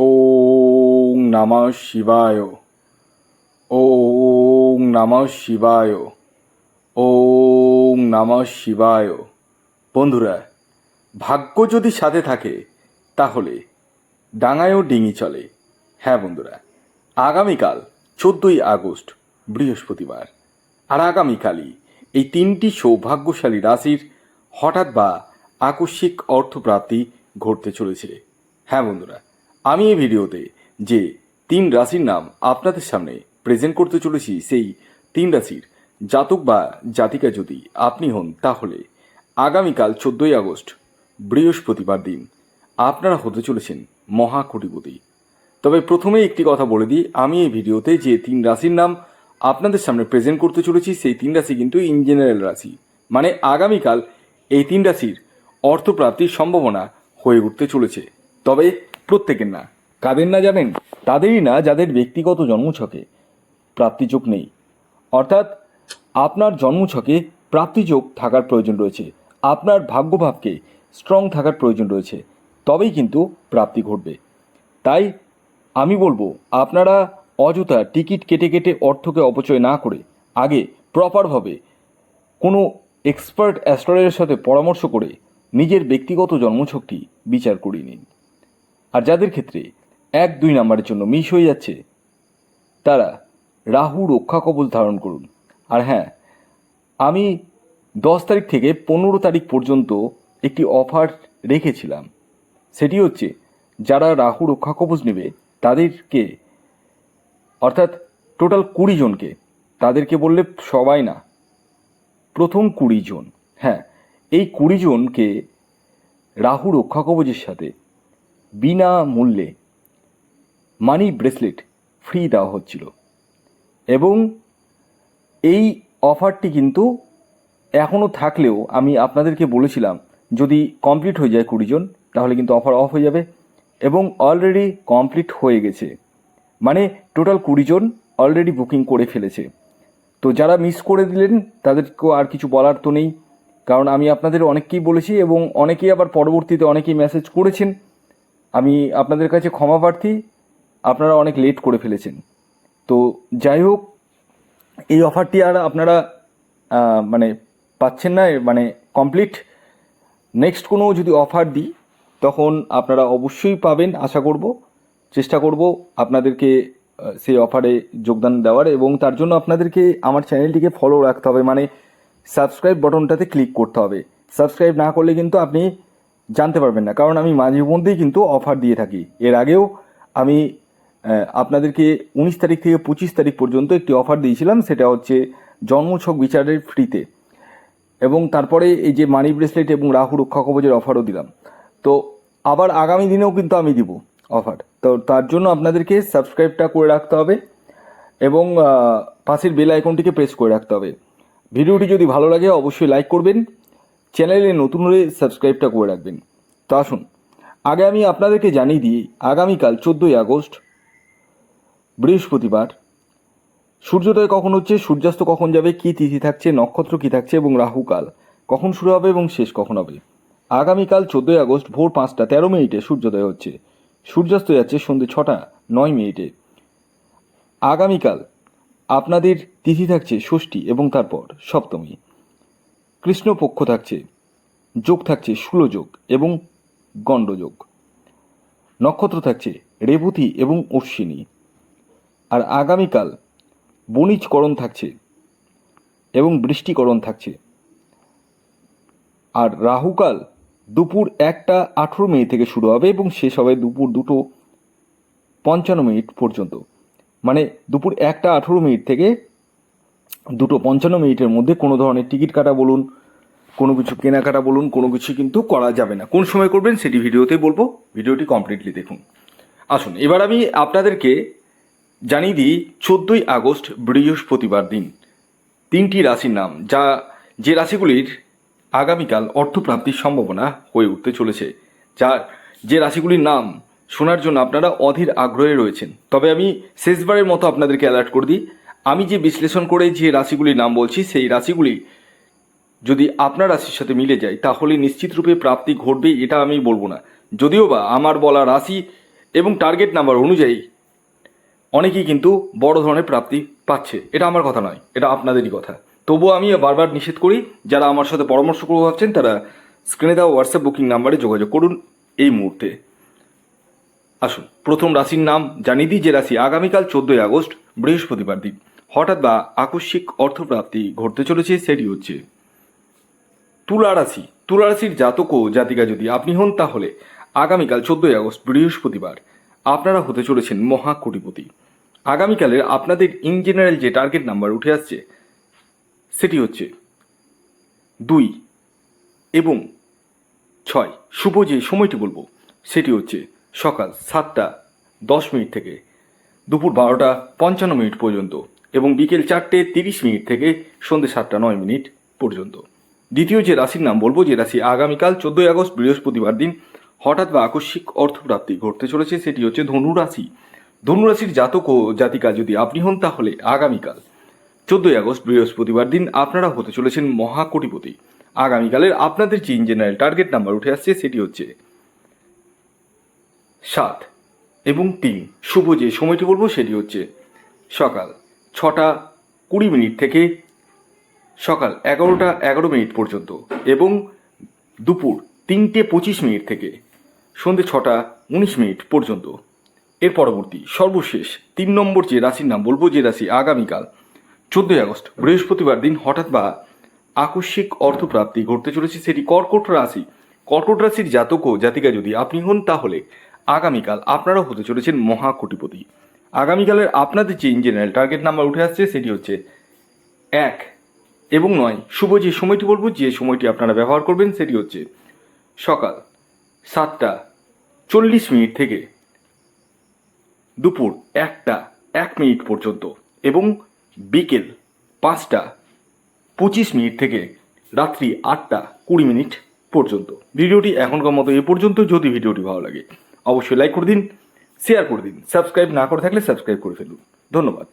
ওং নমঃ শিবায়। ওং নমঃ শিবায়। ওং নমঃ শিবায়। বন্ধুরা, ভাগ্য যদি সাথে থাকে, তাহলে ডাঙায়ও ডিঙি চলে। হ্যাঁ বন্ধুরা, আগামীকাল চোদ্দই আগস্ট, বৃহস্পতিবার। আর আগামীকালই এই তিনটি সৌভাগ্যশালী রাশির হঠাৎ বা আকস্মিক অর্থপ্রাপ্তি ঘটতে চলেছে। হ্যাঁ বন্ধুরা আমি এই ভিডিওতে যে তিন রাশির নাম আপনাদের সামনে প্রেজেন্ট করতে চলেছি সেই তিন রাশির জাতক বা জাতিকা যদি আপনি হন তাহলে আগামীকাল চোদ্দোই আগস্ট বৃহস্পতিবার দিন আপনারা হতে চলেছেন মহাকোটিপতি। তবে প্রথমে একটি কথা বলে দিই, আমি এই ভিডিওতে যে তিন রাশির নাম আপনাদের সামনে প্রেজেন্ট করতে চলেছি সেই তিন রাশি কিন্তু ইন জেনারেল রাশি। মানে আগামীকাল এই তিন রাশির অর্থপ্রাপ্তির সম্ভাবনা হয়ে উঠতে চলেছে। তবে প্রত্যেকের না। কাদের না জানেন? তাদেরই না যাদের ব্যক্তিগত জন্মছকে। প্রাপ্তিযোগ নেই। অর্থাৎ আপনার জন্মছকে প্রাপ্তিযোগ থাকার প্রয়োজন রয়েছে। আপনার ভাগ্যভাবকে স্ট্রং থাকার প্রয়োজন রয়েছে। তবেই কিন্তু প্রাপ্তি ঘটবে। তাই আমি বলব, আপনারা অযথা টিকিট কেটে কেটে অর্থকে অপচয় না করে আগে প্রপারভাবে কোনো এক্সপার্ট অ্যাস্ট্রোলজারের সাথে পরামর্শ করে নিজের ব্যক্তিগত জন্মছকটি বিচার করিয়ে নিন। আর যাদের ক্ষেত্রে এক দুই নাম্বারের জন্য মিস হয়ে যাচ্ছে, তারা রাহু রক্ষা কবচ ধারণ করুন। আর হ্যাঁ আমি দশ তারিখ থেকে পনেরো তারিখ পর্যন্ত একটি অফার রেখেছিলাম। সেটি হচ্ছে, যারা রাহু রক্ষা কবচ নেবে, তাদেরকে, অর্থাৎ টোটাল কুড়ি জনকে, তাদেরকে বললে সবাই না, প্রথম কুড়ি জন। হ্যাঁ এই কুড়ি জনকে রাহু রক্ষা কবচের সাথে বিনা মূল্যে মানি ব্রেসলেট ফ্রি দেওয়া হচ্ছিল। এবং এই অফারটি কিন্তু এখনও থাকলেও আমি আপনাদেরকে বলেছিলাম, যদি কমপ্লিট হয়ে যায় কুড়িজন তাহলে কিন্তু অফার অফ হয়ে যাবে। এবং অলরেডি কমপ্লিট হয়ে গেছে। মানে টোটাল কুড়িজন অলরেডি বুকিং করে ফেলেছে। তো যারা মিস করে দিলেন, তাদেরকেও আর কিছু বলার তো নেই। কারণ আমি আপনাদের অনেককেই বলেছি এবং অনেকেই আবার পরবর্তীতে অনেকেই মেসেজ করেছেন। আমি আপনাদের কাছে ক্ষমা প্রার্থী, আপনারা অনেক লেট করে ফেলেছেন। তো যাই হোক, এই অফারটি আর আপনারা মানে পাচ্ছেন না মানে কমপ্লিট নেক্সট কোনো যদি অফার দিই, তখন আপনারা অবশ্যই পাবেন, আশা করব। চেষ্টা করব আপনাদেরকে সেই অফারে যোগদান দেওয়ার এবং তার জন্য আপনাদেরকে আমার চ্যানেলটিকে ফলো রাখতে হবে। মানে সাবস্ক্রাইব বটনটাতে ক্লিক করতে হবে। সাবস্ক্রাইব না করলে কিন্তু আপনি জানতে পারবেন না। কারণ আমি মাঝে মধ্যেই কিন্তু অফার দিয়ে থাকি। এর আগেও আমি আপনাদেরকে উনিশ তারিখ থেকে পঁচিশ তারিখ পর্যন্ত একটি অফার দিয়েছিলাম, সেটা হচ্ছে জন্মছক বিচারের ফ্রিতে এবং তারপরে এই যে মানি ব্রেসলেট এবং রাহু রক্ষা কবচের অফারও দিলাম। তো আবার আগামী দিনেও কিন্তু আমি দিব অফার তো তার জন্য আপনাদেরকে সাবস্ক্রাইবটা করে রাখতে হবে এবং পাশের বেল আইকনটিকে প্রেস করে রাখতে হবে। ভিডিওটি যদি ভালো লাগে, অবশ্যই লাইক করবেন। চ্যানেলে নতুন হলে সাবস্ক্রাইবটা করে রাখবেন। তো আসুন আগে আমি আপনাদেরকে জানিয়ে দিই, আগামীকাল চোদ্দোই আগস্ট, বৃহস্পতিবার, সূর্যোদয় কখন হচ্ছে, সূর্যাস্ত কখন যাবে, কী তিথি থাকছে, নক্ষত্র কী থাকছে এবং রাহুকাল কখন শুরু হবে এবং শেষ কখন হবে? আগামীকাল চোদ্দোই আগস্ট ভোর পাঁচটা তেরো মিনিটে সূর্যোদয় হচ্ছে। সূর্যাস্ত যাচ্ছে সন্ধ্যে ছটা, নয় মিনিটে। আগামীকাল আপনাদের তিথি থাকছে ষষ্ঠী এবং তারপর সপ্তমী। কৃষ্ণপক্ষ থাকছে, যোগ থাকছে ষোলোযোগ এবং গণ্ডযোগ নক্ষত্র থাকছে রেবতী এবং অশ্বিনী। আর আগামীকাল বণিজকরণ থাকছে এবং বৃষ্টিকরণ থাকছে। আর রাহুকাল দুপুর একটা আঠেরো মিনিট থেকে শুরু হবে এবং শেষ হবে দুপুর দুটো পঞ্চান্ন মিনিট পর্যন্ত। মানে দুপুর একটা আঠেরো মিনিট থেকে দুটো পঞ্চান্ন মিনিটের মধ্যে কোনো ধরনের টিকিট কাটা বলুন, কোনো কিছু কেনাকাটা বলুন, কোনো কিছু কিন্তু করা যাবে না। কোন সময় করবেন সেটি ভিডিওতে বলব। ভিডিওটি কমপ্লিটলি দেখুন। আসুন, এবার আমি আপনাদেরকে জানিয়ে দিই, চোদ্দোই আগস্ট, বৃহস্পতিবার দিন। তিনটি রাশির নাম, যা যে রাশিগুলির আগামীকাল অর্থপ্রাপ্তির সম্ভাবনা হয়ে উঠতে চলেছে। যা যে রাশিগুলির নাম শোনার জন্য আপনারা অধীর আগ্রহে রয়েছেন। তবে আমি শেষবারের মতো আপনাদেরকে অ্যালার্ট করে দিই আমি যে বিশ্লেষণ করে যে রাশিগুলির নাম বলছি, সেই রাশিগুলি যদি আপনার রাশির সাথে মিলে যায়, তাহলে নিশ্চিত রূপে প্রাপ্তি ঘটবে, এটা আমি বলব না। যদিও বা আমার বলা রাশি এবং টার্গেট নাম্বার অনুযায়ী অনেকেই কিন্তু বড় ধরনের প্রাপ্তি পাচ্ছে। এটা আমার কথা নয়, এটা আপনাদেরই কথা। তবুও আমি বারবার নিষেধ করি, যারা আমার সাথে পরামর্শ করে ভাবছেন তারা স্ক্রিনে দেওয়া হোয়াটসঅ্যাপ বুকিং নাম্বারে যোগাযোগ করুন এই মুহূর্তে। আসুন, প্রথম রাশির নাম জানিয়ে দিই, যে রাশি আগামীকাল চোদ্দোই আগস্ট, বৃহস্পতিবার দিন। হঠাৎ বা আকস্মিক অর্থপ্রাপ্তি ঘটতে চলেছে সেটি হচ্ছে তুলা রাশি তুলা রাশির জাতক ও জাতিকা যদি আপনি হন, তাহলে আগামীকাল চোদ্দোই আগস্ট বৃহস্পতিবার আপনারা হতে চলেছেন মহা কোটিপতি আগামীকালের আপনাদের ইন জেনারেল যে টার্গেট নাম্বার উঠে আসছে, সেটি হচ্ছে দুই এবং ছয়। শুভ যে সময়টি বলব, সেটি হচ্ছে সকাল সাতটা দশ মিনিট থেকে দুপুর বারোটা পঞ্চান্ন মিনিট পর্যন্ত। এবং বিকেল চারটে তিরিশ মিনিট থেকে সন্ধ্যে সাতটা নয় মিনিট পর্যন্ত। দ্বিতীয় যে রাশির নাম বলব, যে রাশি আগামীকাল চোদ্দোই আগস্ট বৃহস্পতিবার দিন হঠাৎ বা আকস্মিক অর্থপ্রাপ্তি ঘটতে চলেছে, সেটি হচ্ছে ধনু রাশি। ধনু রাশির জাতক ও জাতিকা যদি আপনি হন, তাহলে আগামীকাল চোদ্দোই আগস্ট বৃহস্পতিবার দিন আপনারা হতে চলেছেন মহাকোটিপতি। আগামীকালের আপনাদের যে জেনারেল টার্গেট নাম্বার উঠে আসছে, সেটি হচ্ছে সাত এবং তিন। শুভ যে সময়টি বলব, সেটি হচ্ছে সকাল। ছটা কুড়ি মিনিট থেকে সকাল এগারোটা এগারো মিনিট পর্যন্ত এবং দুপুর তিনটে পঁচিশ মিনিট থেকে সন্ধে ছটা উনিশ মিনিট পর্যন্ত। এর পরবর্তী সর্বশেষ তিন নম্বর যে রাশির নাম বলব, যে রাশি আগামীকাল, চোদ্দোই আগস্ট, বৃহস্পতিবার দিন হঠাৎ বা আকস্মিক অর্থপ্রাপ্তি ঘটতে চলেছে সেটি কর্কট রাশি। কর্কট রাশির জাতক ও জাতিকা যদি আপনি হন, তাহলে আগামীকাল আপনারাও হতে চলেছেন মহা কোটিপতি আগামীকালের আপনাদের যে ইঞ্জিনিয়ার টার্গেট নাম্বার উঠে আসছে সেটি হচ্ছে এক এবং নয়। শুভ যে সময়টি বলব, যে সময়টি আপনারা ব্যবহার করবেন সেটি হচ্ছে সকাল সাতটা চল্লিশ মিনিট থেকে দুপুর একটা, এক মিনিট পর্যন্ত এবং বিকেল পাঁচটা পঁচিশ মিনিট থেকে রাত্রি আটটা কুড়ি মিনিট পর্যন্ত। ভিডিওটি এখনকার মতো এ পর্যন্ত। যদি ভিডিওটি ভালো লাগে, অবশ্যই লাইক করে দিন। শেয়ার করে দিন। সাবস্ক্রাইব না করে থাকলে সাবস্ক্রাইব করে ফেলুন। ধন্যবাদ।